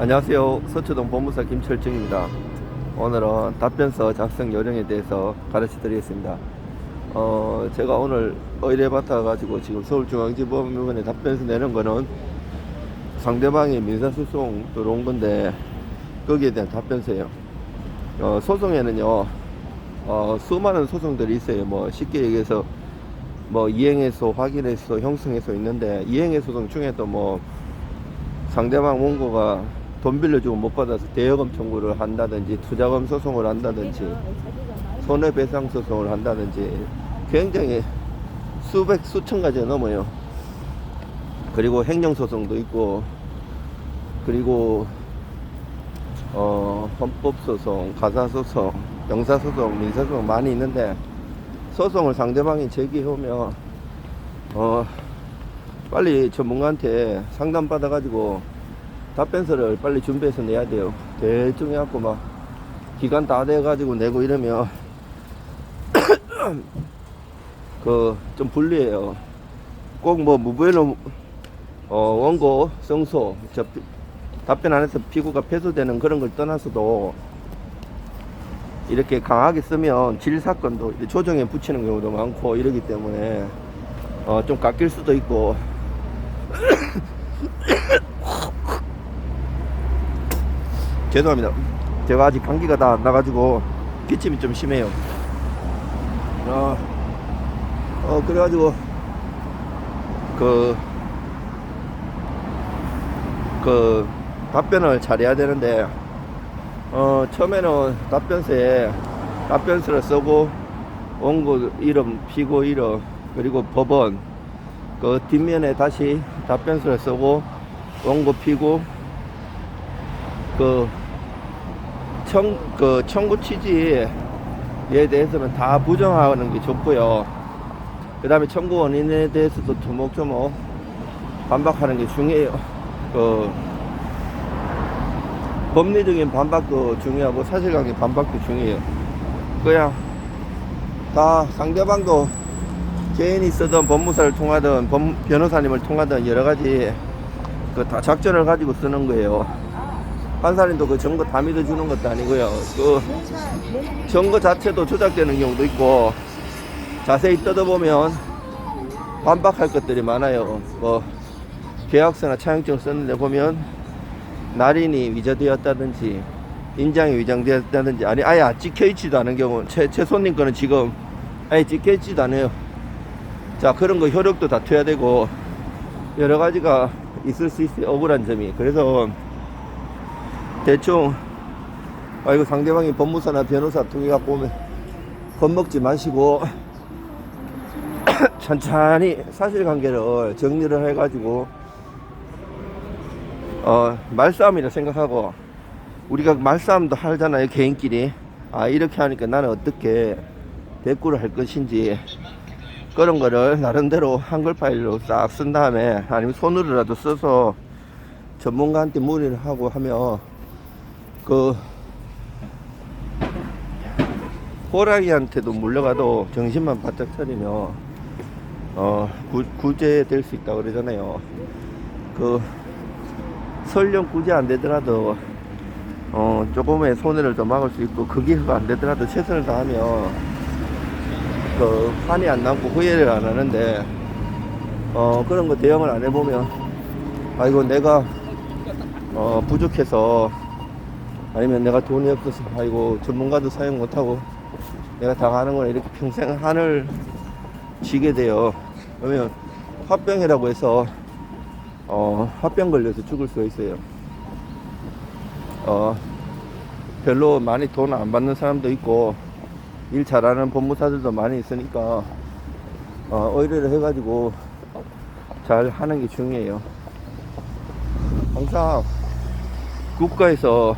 안녕하세요. 서초동 법무사 김철정입니다. 오늘은 답변서 작성 요령에 대해서 가르쳐 드리겠습니다. 어, 제가 오늘 의뢰 받아 가지고 지금 서울중앙지법원에 답변서 내는 거는 상대방이 민사소송 들어온 건데 거기에 대한 답변서예요. 어, 소송에는요, 어, 수많은 소송들이 있어요. 뭐 쉽게 얘기해서 뭐 이행해소, 확인해소, 형성해소 있는데 이행해 소송 중에도 뭐 상대방 원고가 돈 빌려주고 못 받아서 대여금 청구를 한다든지 투자금 소송을 한다든지 손해배상 소송을 한다든지 굉장히 수백 수천 가지가 넘어요. 그리고 행정 소송도 있고 그리고 어, 헌법 소송, 가사 소송, 형사소송, 민사 소송 많이 있는데 소송을 상대방이 제기해 오면 어, 빨리 전문가한테 상담 받아 가지고 답변서를 빨리 준비해서 내야 돼요. 대충 해갖고 막 기간 다 돼가지고 내고 이러면 그 좀 불리해요. 꼭 뭐 무부회로 어, 원고 성소 저 피- 답변 안 해서 피고가 패소되는 그런 걸 떠나서도 이렇게 강하게 쓰면 질 사건도 조정에 붙이는 경우도 많고 이러기 때문에 어, 좀 깎일 수도 있고 죄송합니다. 제가 아직 감기가 다 안 나가지고 기침이 좀 심해요. 어, 어 그래가지고 그, 그 답변을 잘해야 되는데 어 처음에는 답변서에 답변서를 쓰고 원고 이름, 피고 이름 그리고 법원 그 뒷면에 다시 답변서를 쓰고 원고 피고 그 청, 그 청구 취지에 대해서는 다 부정하는 게 좋고요. 그 다음에 청구 원인에 대해서도 조목조목 반박하는 게 중요해요. 그 법리적인 반박도 중요하고 사실관계 반박도 중요해요. 그냥 다 상대방도 개인이 쓰던 법무사를 통하든 법, 변호사님을 통하든 여러 가지 그 다 작전을 가지고 쓰는 거예요. 판사님도 그 증거 다 믿어주는 것도 아니고요. 그 증거 자체도 조작되는 경우도 있고 자세히 뜯어보면 반박할 것들이 많아요. 뭐 계약서나 차용증을 썼는데 보면 날인이 위조되었다든지 인장이 위장되었다든지 아니 아예 찍혀있지도 않은 경우 최, 최 손님 거는 지금 아예 찍혀있지도 않아요. 자 그런 거 효력도 다투어야 되고 여러 가지가 있을 수 있어요. 억울한 점이. 그래서 대충. 아 이거 상대방이 법무사나 변호사 통해 갖고 오면 겁먹지 마시고 천천히 사실관계를 정리를 해가지고 어 말싸움이라 생각하고 우리가 말싸움도 하잖아요 개인끼리. 아 이렇게 하니까 나는 어떻게 대꾸를 할 것인지 그런 거를 나름대로 한글 파일로 싹 쓴 다음에 아니면 손으로라도 써서 전문가한테 문의를 하고 하면 그 호랑이한테도 물려가도 정신만 바짝 차리면 어 구, 구제될 수 있다 고 그러잖아요. 그 설령 구제 안 되더라도 어 조금의 손해를 더 막을 수 있고 그게 안 되더라도 최선을 다하면 그 한이 안 남고 후회를 안 하는데 어 그런 거 대응을 안 해보면 아이고 내가 어 부족해서 아니면 내가 돈이 없어서 아이고 전문가도 사용 못하고 내가 당하는 걸 이렇게 평생 한을 지게 돼요 그러면 화병이라고 해서 어 화병 걸려서 죽을 수가 있어요 어 별로 많이 돈 안 받는 사람도 있고 일 잘하는 법무사들도 많이 있으니까 어, 의뢰를 해가지고 잘 하는 게 중요해요. 항상 국가에서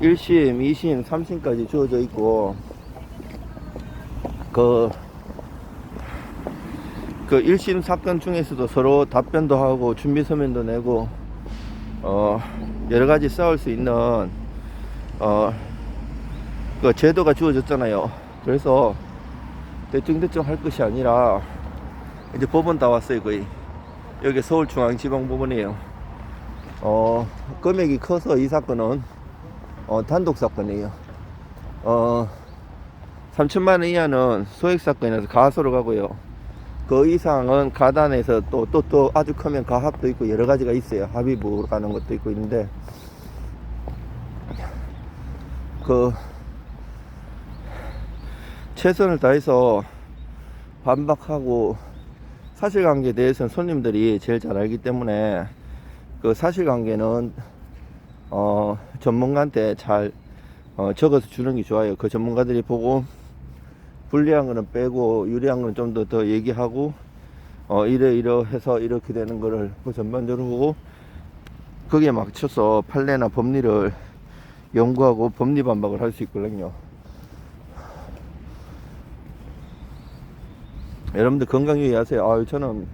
1심, 2심, 3심까지 주어져 있고 그, 그 1심 사건 중에서도 서로 답변도 하고 준비 서면도 내고 어, 여러 가지 싸울 수 있는 어, 그 제도가 주어졌잖아요. 그래서 대충대충 할 것이 아니라 이제 법원 다 왔어요 거의. 여기 서울중앙지방법원이에요. 어, 금액이 커서 이 사건은 어, 단독 사건이에요. 어, 3천만 원 이하는 소액 사건이라서 가소로 가고요. 그 이상은 가단에서 또, 또, 또 아주 크면 가합도 있고 여러 가지가 있어요. 합의부로 가는 것도 있고 있는데, 그, 최선을 다해서 반박하고 사실관계에 대해서는 손님들이 제일 잘 알기 때문에 그 사실관계는 어, 전문가한테 잘 어, 적어서 주는 게 좋아요. 그 전문가들이 보고 불리한 거는 빼고 유리한 거는 좀 더 더 얘기하고 어, 이래 이래 해서 이렇게 되는 거를 뭐 전반적으로 보고 거기에 맞춰서 판례나 법리를 연구하고 법리 반박을 할 수 있거든요. 여러분들 건강 유의하세요. 아유, 저는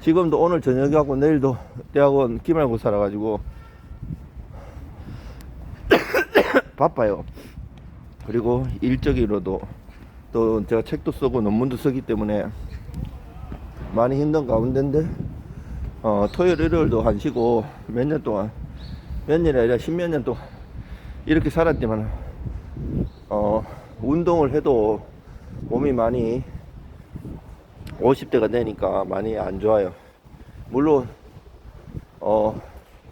지금도 오늘 저녁에 하고 내일도 대학원 기말고사라 가지고 바빠요. 그리고 일적으로도 또 제가 책도 쓰고 논문도 쓰기 때문에 많이 힘든 가운데인데 어, 토요일 일요일도 안 쉬고 몇 년 동안 몇 년이 아니라 십몇 년 동안 이렇게 살았지만 어, 운동을 해도 몸이 많이 50대가 되니까 많이 안 좋아요. 물론 어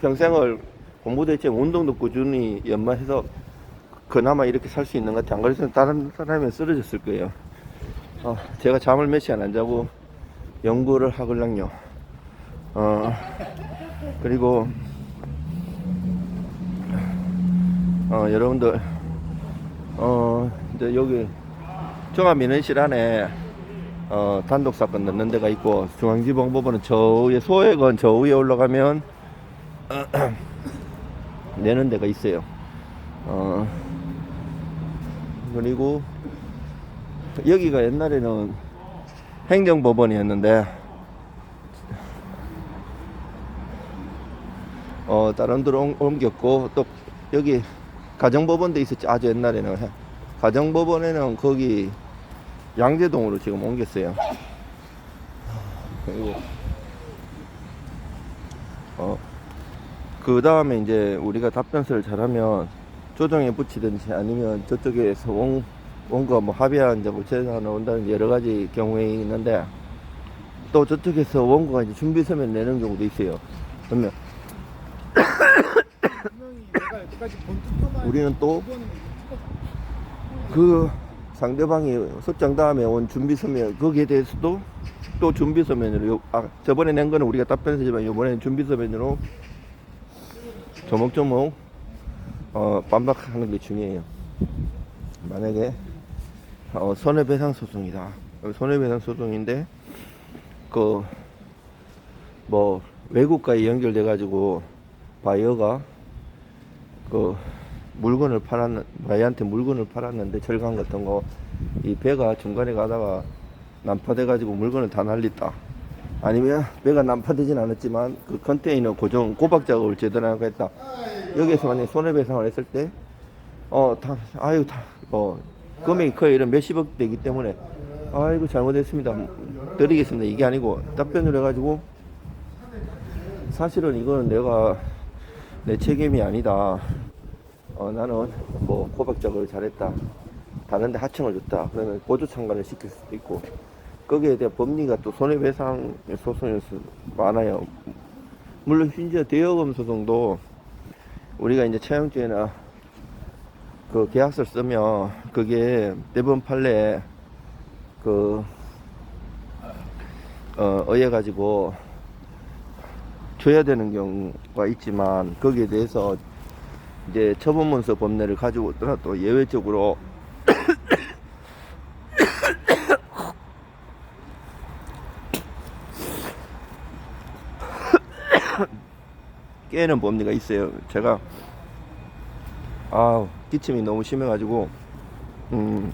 평생을 공부도 했지만 운동도 꾸준히 연마해서 그나마 이렇게 살 수 있는 것 같아. 안 그랬으면 다른 사람이 쓰러졌을 거예요. 어, 제가 잠을 몇 시간 안 자고 연구를 하걸랑요. 어, 그리고 어, 여러분들 어, 이제 여기 종합민원실 안에 어, 단독 사건 넣는 데가 있고 중앙지방법원은 저 위에 소액은 저 위에 올라가면 내는 데가 있어요. 어, 그리고 여기가 옛날에는 행정법원이었는데 어, 다른 데로 옮- 옮겼고 또 여기 가정법원도 있었지 아주 옛날에는 가정법원에는 거기 양재동으로 지금 옮겼어요. 그리고 어, 그 다음에 이제 우리가 답변서를 잘하면 조정에 붙이든지 아니면 저쪽에서 원, 원과 뭐 합의한 자고 재산을 온다는 여러 가지 경우에 있는데 또 저쪽에서 원고가 이제 준비 서면 내는 경우도 있어요. 그러면 우리는 또 그 상대방이 소장 다음에 온 준비 서면 거기에 대해서도 또 준비 서면으로 요, 아, 저번에 낸 거는 우리가 답변서지만 이번에는 준비 서면으로 조목조목 어, 반박하는 게 중요해요. 만약에 어, 손해배상 소송이다. 손해배상 소송인데 그 뭐 외국과에 연결돼 가지고 바이어가 그 물건을 팔았는 바이한테 물건을 팔았는데 절간 같은 거 이 배가 중간에 가다가 난파돼 가지고 물건을 다 날렸다 아니면 배가 난파되진 않았지만 그 컨테이너 고정 고박 작업을 제대로 하고 했다. 여기에서 만약 손해배상을 했을 때 어 다 아유 다뭐 금액이 커요 이런 몇십억 되기 때문에 아이고 잘못했습니다. 드리겠습니다. 이게 아니고 답변을 해가지고 사실은 이거는 내가 내 책임이 아니다. 어, 나는 뭐 고박 작업을 잘했다. 다른데 하청을 줬다. 그러면 보조 참관을 시킬 수도 있고 거기에 대한 법리가 또 손해배상 소송에서 많아요. 물론 심지어 대여금 소송도 우리가 이제 차용죄나 그 계약서를 쓰면 그게 대법원 판례에 그 어, 의해 가지고 줘야 되는 경우가 있지만 거기에 대해서 이제 처분문서 법례를 가지고 있더라도 예외적으로 깨는 법리가 있어요. 제가 아 기침이 너무 심해가지고 음